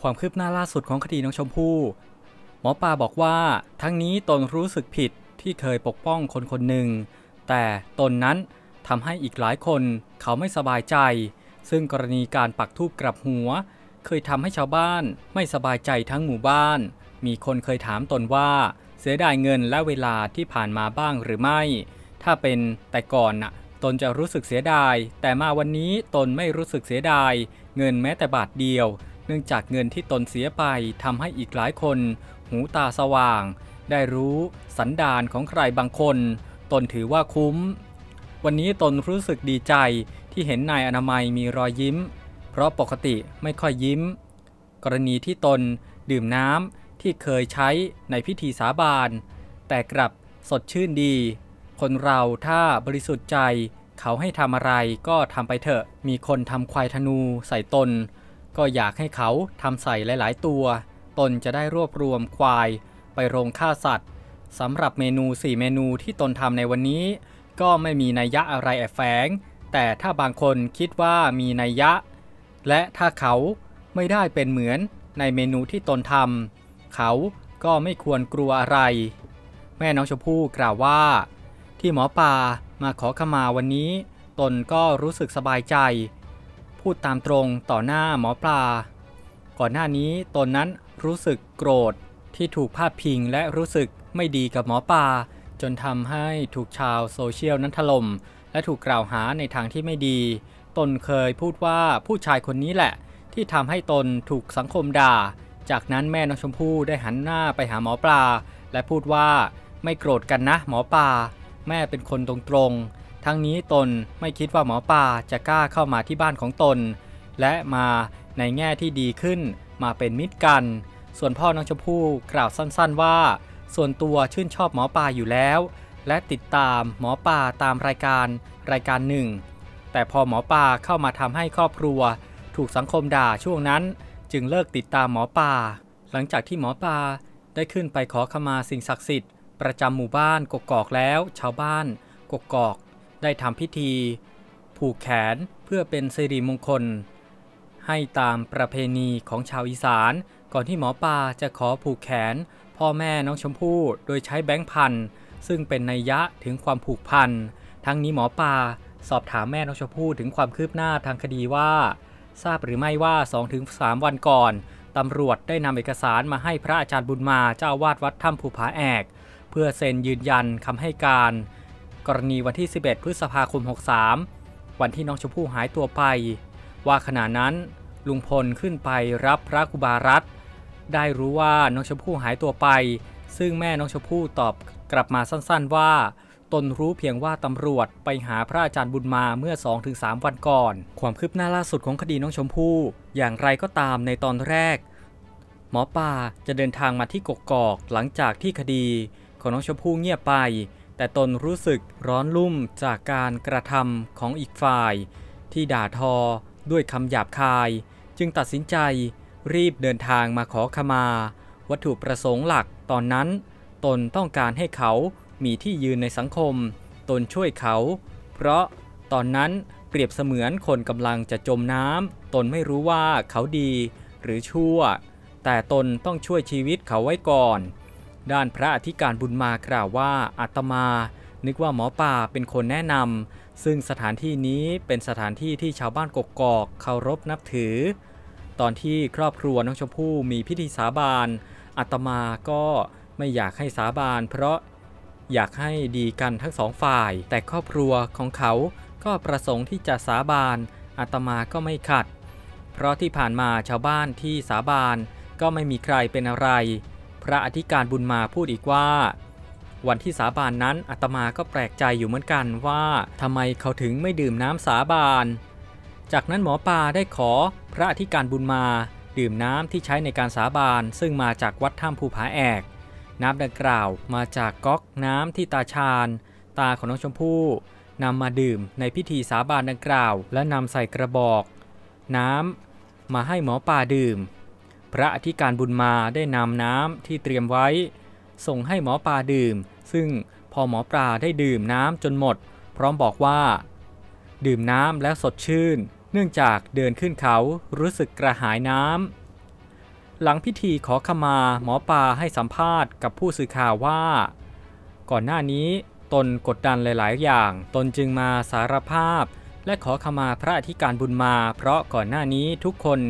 ความคืบหน้าล่าสุดของคดีน้องชมพู่หมอปลาบอกว่า ทั้งนี้ตนรู้สึกผิดที่เคยปกป้องคนคนหนึ่ง แต่ตนนั้นทำให้อีกหลายคนเขาไม่สบายใจ ซึ่งกรณีการปักทูบกลับหัว เคยทำให้ชาวบ้านไม่สบายใจทั้งหมู่บ้าน มีคนเคยถามตนว่าเสียดายเงินและเวลาที่ผ่านมาบ้างหรือไม่ ถ้าเป็นแต่ก่อนน่ะตนจะรู้สึกเสียดาย แต่มาวันนี้ตนไม่รู้สึกเสียดาย เงินแม้แต่บาทเดียว เนื่องจากเงินที่ตนเสียไปทำให้อีกหลายคน หูตาสว่าง ได้รู้สันดานของใครบางคน ตนถือว่าคุ้ม วันนี้ตนรู้สึกดีใจที่เห็นนายอนามัยมีรอยยิ้ม เพราะปกติไม่ค่อยยิ้ม กรณีที่ตนดื่มน้ำที่เคยใช้ในพิธีสาบาน แต่กลับสดชื่นดี คนเราถ้าบริสุทธิ์ใจเขาให้ทำอะไรก็ทำไปเถอะ มีคนทำควายธนูใส่ตน ก็อยากให้เขาทำใส่หลาย ๆ ตัว ตนจะได้รวบรวมควาย ไปโรงฆ่าสัตว์สำหรับเมนู 4 เมนูที่ตนทำในวันนี้ ก็ไม่มีนัยยะอะไรแอบแฝง แต่ถ้าบางคนคิดว่ามีนัยยะ และถ้าเขาไม่ได้เป็นเหมือนในเมนูที่ตนทำเขาก็ไม่ควรกลัวอะไร แม่น้องชมพู่กล่าวว่า ที่หมอปลามาขอขมาวันนี้ ตนก็รู้สึกสบายใจ พูดตามตรงต่อหน้าหมอปลา ก่อนหน้านี้ตนนั้นรู้สึกโกรธที่ถูกพาดพิงและรู้สึกไม่ดีกับหมอปลาจนทำให้ถูกชาวโซเชียลนั้นถล่มและถูกกล่าวหาในทางที่ไม่ดี ตนเคยพูดว่าผู้ชายคนนี้แหละ ที่ทำให้ตนถูกสังคมด่า จากนั้นแม่น้องชมพู่ได้หันหน้าไปหาหมอปลา และพูดว่าไม่โกรธกันนะหมอปลาแม่เป็นคนตรงๆ ทั้งนี้ตนไม่คิดว่าหมอปลาจะกล้าเข้ามาที่บ้านของตน และมาในแง่ที่ดีขึ้นมาเป็นมิตรกัน ส่วนพ่อน้องชมพู่กล่าวสั้นๆว่า ส่วนตัวชื่นชอบหมอปลาอยู่แล้ว และติดตามหมอปลาตามรายการรายการหนึ่ง แต่พอหมอปลาเข้ามาทำให้ครอบครัว ถูกสังคมด่าช่วงนั้น จึงเลิกติดตามหมอปลาหลังจากที่หมอปลาได้ขึ้นไปขอขมาสิ่งศักดิ์สิทธิ์ประจำหมู่บ้านกกอกแล้ว ชาวบ้านกกอก ได้ทำพิธี ผูกแขนเพื่อเป็นสิริมงคล ให้ตามประเพณีของชาวอีสาน ก่อนที่หมอปลาจะขอผูกแขน พ่อแม่น้องชมพู่โดยใช้แบงค์พันซึ่งเป็นนัยยะถึงความผูกพัน ทั้งนี้หมอปลาสอบถามแม่น้องชมพู่ถึงความคืบหน้าทางคดีว่า ทราบหรือไม่ว่า 2-3 วันก่อนตำรวจได้นำเอกสารมาให้พระอาจารย์บุญมาเจ้าอาวาดวัดถ้ำภูผาแอก เพื่อเซ็นยืนยันคำให้การ กรณีวันที่ 11 พฤษภาคม 63 วันที่น้องชมพู่หายตัวไป ว่าขณะนั้นลุงพลขึ้นไปรับพระกุบารัตได้รู้ว่าน้องชมพู่หายตัวไป ซึ่งแม่น้องชมพู่ตอบกลับมาสั้นๆว่า ตนรู้เพียงว่าตำรวจไปหาพระอาจารย์บุญมาเมื่อ 2-3 วันก่อน ความคืบหน้าล่าสุดของคดีน้องชมพู่อย่างไรก็ตามในตอนแรก หมอป่าจะเดินทางมาที่กกอกหลังจากที่คดีของน้องชมพู่เงียบไป แต่ตนรู้สึกร้อนลุ่มจากการกระทำของอีกฝ่าย ที่ด่าทอด้วยคำหยาบคาย จึงตัดสินใจรีบเดินทางมาขอขมา วัตถุประสงค์หลักตอนนั้น ตนต้องการให้เขามีที่ยืนในสังคม ตนช่วยเขา เพราะตอนนั้นเปรียบเสมือนคนกำลังจะจมน้ำตนไม่รู้ว่าเขาดีหรือชั่ว แต่ตนต้องช่วยชีวิตเขาไว้ก่อน ด้านพระอธิการบุญมากล่าวว่าอาตมา นึกว่าหมอป่าเป็นคนแนะนำซึ่งสถานที่นี้เป็นสถานที่ที่ชาวบ้านกกอกเคารพนับถือ ตอนที่ครอบครัวน้องชมพู่มีพิธีสาบานอาตมาก็ไม่อยากให้สาบาน เพราะอยากให้ดีกันทั้งสองฝ่าย แต่ครอบครัวของเขาก็ประสงค์ที่จะสาบานอาตมาก็ไม่ขัด เพราะที่ผ่านมาชาวบ้านที่สาบานก็ไม่มีใครเป็นอะไร พระอธิการบุญมาพูดอีกว่า วันที่สาบานนั้นอาตมาก็แปลกใจอยู่เหมือนกันว่าทำไมเขาถึงไม่ดื่มน้ำสาบาน จากนั้นหมอปลาได้ขอพระอธิการบุญมาดื่มน้ำที่ใช้ในการสาบานซึ่งมาจากวัดถ้ำภูผาแอก น้ำดังกล่าวมาจากก๊อกน้ำที่ตาชาญ ตาของน้องชมพู่นำมาดื่มในพิธีสาบานดังกล่าว และนำใส่กระบอก น้ำมาให้หมอปลาดื่ม พระอธิการบุญมาได้นำน้ำที่เตรียมไว้ ส่งให้หมอปลาดื่ม ซึ่งพอหมอปลาได้ดื่มน้ำจนหมด พร้อมบอกว่า ดื่มน้ำแล้วสดชื่น เนื่องจากเดินขึ้นเขารู้สึกกระหายน้ำหลังพิธีขอขมาหมอปลาให้สัมภาษณ์กับผู้สื่อข่าวว่า ก่อนหน้านี้ตนกดดันหลาย ๆ อย่าง ตนจึงมาสารภาพ และขอขมาพระอธิการบุญมา เพราะก่อนหน้านี้ทุกคน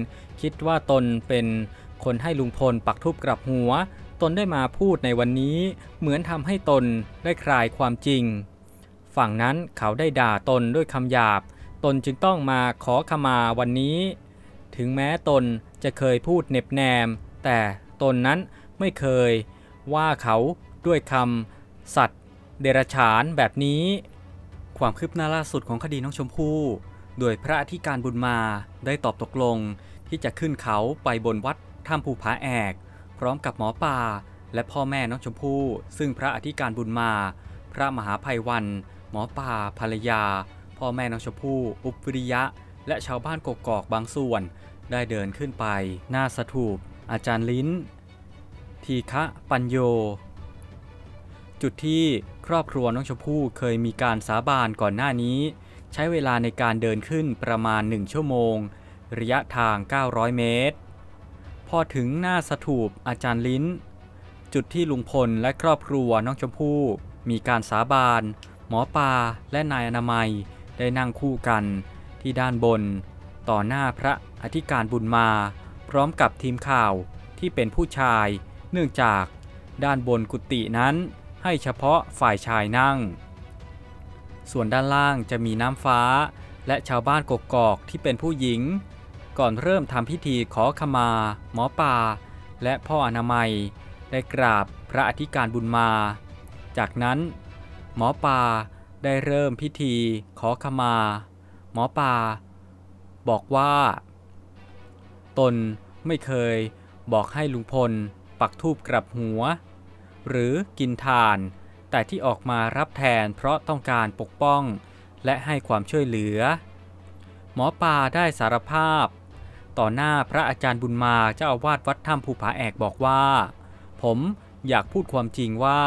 คิดว่าตนเป็นคนให้ลุงพลปักทูบกลับหัว ตนได้มาพูดในวันนี้ เหมือนทำให้ตนได้คลายความจริง ฝั่งนั้นเขาได้ด่าตนด้วยคำหยาบ ตนจึงต้องมาขอขมาวันนี้ ถึงแม้ตนจะเคยพูดเน็บแนม แต่ตนนั้นไม่เคย ว่าเขาด้วยคำสัตว์ เดรัจฉานแบบนี้ ความคืบหน้าล่าสุดของคดีน้องชมพู่ โดยพระอธิการบุญมาได้ตอบตกลง ที่จะขึ้นเขาไปบนวัดถ้ำภูผาแอก พร้อมกับหมอป่า และพ่อแม่น้องชมพู่ ซึ่งพระอธิการบุญมา พระมหาภัยวัน หมอป่าภรรยา พ่อแม่น้องชมพู่ อุปวิริยะ และชาวบ้านกกอกบางส่วน ได้เดินขึ้นไป หน้าสถูป อาจารย์ลิ้น ทีฆะปัญโย จุดที่ครอบครัวน้องชมพู่เคยมีการสาบานก่อนหน้านี้ ใช้เวลาในการเดินขึ้นประมาณ1ชั่วโมง ระยะทาง 900 เมตร พอถึงหน้าสถูปอาจารย์ลิ้น จุดที่ลุงพลและครอบครัวน้องชมพู่ มีการสาบาน หมอปลาและนายอนามัยได้นั่งคู่กันที่ด้านบน ต่อหน้าพระอธิการบุญมา พร้อมกับทีมข่าวที่เป็นผู้ชาย เนื่องจากด้านบนกุฏินั้นให้เฉพาะฝ่ายชายนั่ง ส่วนด้านล่างจะมีน้ำฟ้าและชาวบ้านกกอกที่เป็นผู้หญิง ก่อนเริ่มทำพิธีขอขมา หมอป่า และพ่ออนามัย ได้กราบพระอธิการบุญมา จากนั้น หมอป่าได้เริ่มพิธีขอขมา หมอป่า บอกว่า ตนไม่เคยบอกให้ลุงพล ปักทูบกลับหัว หรือกินทาน แต่ที่ออกมารับแทนเพราะต้องการปกป้องและให้ความช่วยเหลือ หมอปลาได้สารภาพ ต่อหน้าพระอาจารย์บุญมาเจ้าอาวาสวัดถ้ำภูผาแอกบอกว่า ผมอยากพูดความจริงว่า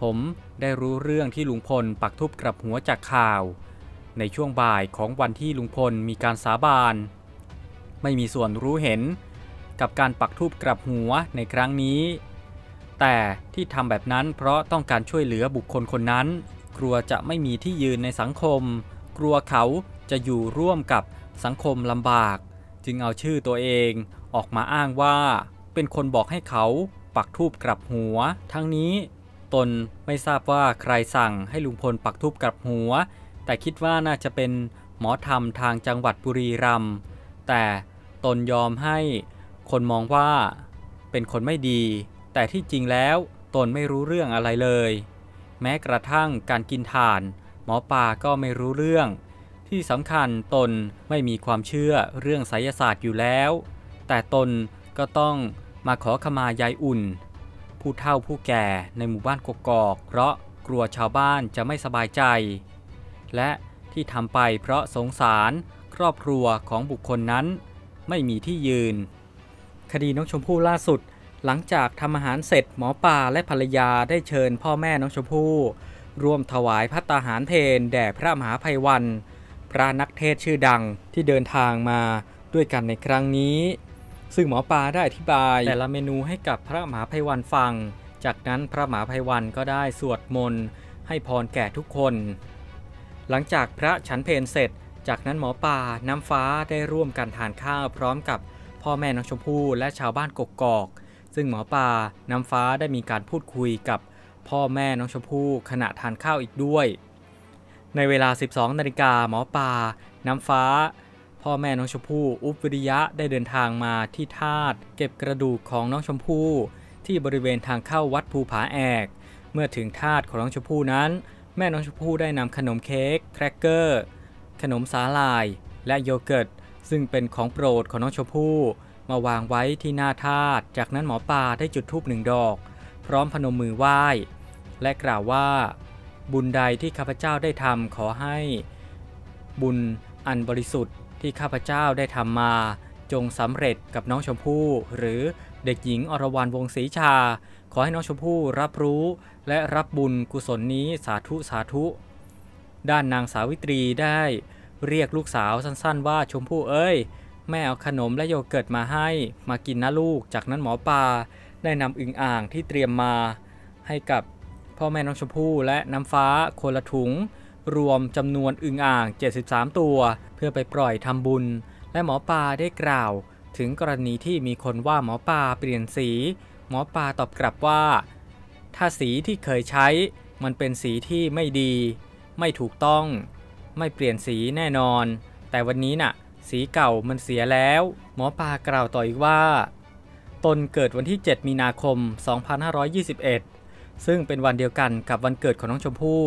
ผมได้รู้เรื่องที่ลุงพลปักทูบกลับหัวจากข่าว ในช่วงบ่ายของวันที่ลุงพลมีการสาบาน ไม่มีส่วนรู้เห็น กับการปักทูบกลับหัวในครั้งนี้ แต่ที่ทำแบบนั้นเพราะต้องการช่วยเหลือบุคคลคนนั้น กลัวจะไม่มีที่ยืนในสังคม กลัวเขาจะอยู่ร่วมกับสังคมลำบาก จึงเอาชื่อตัวเองออกมาอ้างว่า เป็นคนบอกให้เขาปักทูบกลับหัว ทั้งนี้ตนไม่ทราบว่าใครสั่งให้ลุงพลปักทูบกลับหัว แต่คิดว่าน่าจะเป็นหมอธรรมทางจังหวัดบุรีรัมย์แต่ตนยอมให้คนมองว่าเป็นคนไม่ดี แต่ที่จริงแล้วตนไม่รู้เรื่องอะไรเลย แม้กระทั่งการกินถ่าน หมอปลาก็ไม่รู้เรื่อง ที่สำคัญตนไม่มีความเชื่อเรื่องไสยศาสตร์อยู่แล้ว แต่ตนก็ต้องมาขอขมายายอุ่น ผู้เฒ่าผู้แก่ในหมู่บ้านกกอก เพราะกลัวชาวบ้านจะไม่สบายใจ และที่ทำไปเพราะสงสารครอบครัวของบุคคลนั้น ไม่มีที่ยืน คดีน้องชมพู่ล่าสุด หลังจากทำอาหารเสร็จหมอปลาและภรรยาได้เชิญพ่อแม่น้องชมพู่ร่วมถวายพัตตาหารเพนแด่พระมหาภัยวัน พระนักเทศชื่อดังที่เดินทางมาด้วยกันในครั้งนี้ ซึ่งหมอปลาได้อธิบาย แต่ละเมนูให้กับพระมหาภัยวันฟัง จากนั้นพระมหาภัยวันก็ได้สวดมนต์ให้พรแก่ทุกคน หลังจากพระฉันเพลเสร็จ จากนั้นหมอป่าน้ำฟ้าได้ร่วมกันทานข้าวพร้อมกับพ่อแม่น้องชมพู่และชาวบ้านกกอก ซึ่งหมอป่าน้ำฟ้าได้มีการพูดคุยกับพ่อแม่น้องชมพู่ขณะทานข้าวอีกด้วย ในเวลา 12 นาฬิกาหมอป่าน้ำฟ้า พ่อแม่น้องชมพู่อุปวิริยะได้เดินทางมาที่ธาตุเก็บกระดูกของน้องชมพู่ที่บริเวณทางเข้าวัดภูผาแอก เมื่อถึงธาตุของน้องชมพู่นั้น แม่น้องชมพู่ได้นำขนมเค้กแครกเกอร์ ขนมสาลาย และโยเกิร์ต ซึ่งเป็นของโปรดของน้องชมพู่ มาวางไว้ที่หน้าธาตุจากนั้นหมอปลาได้จุดธูปหนึ่งดอก พร้อมพนมมือไหว้ และกล่าวว่า บุญใดที่ข้าพเจ้าได้ทำขอให้บุญอันบริสุทธิ์ที่ข้าพเจ้าได้ทำมา จงสำเร็จกับน้องชมพู่ หรือเด็กหญิงอรวรรณวงศรีชา ขอให้น้องชมพู่รับรู้และรับบุญกุศลนี้สาธุสาธุ ด้านนางสาวิตรีได้เรียกลูกสาวสั้นๆ ว่าชมพู่เอ้ย แม่เอาขนมและโยเกิร์ตมาให้มากินนะลูก จากนั้นหมอปลาได้นำอึ่งอ่างที่เตรียมมาให้กับ พ่อแม่น้องชมพู่และน้ำฟ้าคนละถุง รวมจำนวนอึ่งอ่าง 73 ตัว เพื่อไปปล่อยทำบุญ และหมอปลาได้กล่าว ถึงกรณีที่มีคนว่าหมอปลาเปลี่ยนสี หมอปลาตอบกลับว่า ถ้าสีที่เคยใช้ มันเป็นสีที่ไม่ดี ไม่ถูกต้อง ไม่เปลี่ยนสีแน่นอน แต่วันนี้น่ะ สีเก่ามันเสียแล้ว หมอปลากล่าวต่ออีกว่า ตนเกิดวันที่ 7 มีนาคม 2521 ซึ่งเป็นวันเดียวกันกับวันเกิดของน้องชมพู่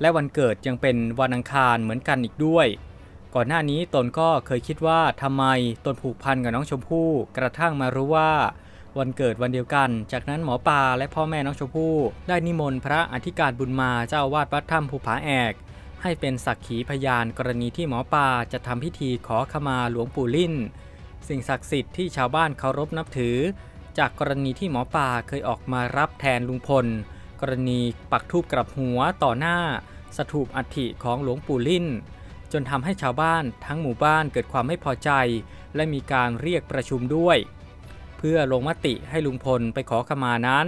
และวันเกิดยังเป็นวันอังคารเหมือนกันอีกด้วย ก่อนหน้านี้ตนก็เคยคิดว่าทำไมตนผูกพันกับน้องชมพู่ กระทั่งมารู้ว่า วันเกิดวันเดียวกัน จากนั้นหมอปลาและพ่อแม่น้องชมพู่ได้นิมนต์พระอธิการบุญมาเจ้าวาดวัดถ้ำภูผาแอก ให้เป็นสักขีพยานกรณีที่หมอปลาจะทำพิธีขอขมาหลวงปู่ลิ่น สิ่งศักดิ์สิทธิ์ที่ชาวบ้านเคารพนับถือ จากกรณีที่หมอปลาเคยออกมารับแทนลุงพล รณีปักทูบกลับหัวต่อหน้า สถูปอัฐิของหลวงปู่ลิ่น จนทำให้ชาวบ้านทั้งหมู่บ้านเกิดความไม่พอใจ และมีการเรียกประชุมด้วย เพื่อลงมติให้ลุงพลไปขอขมานั้น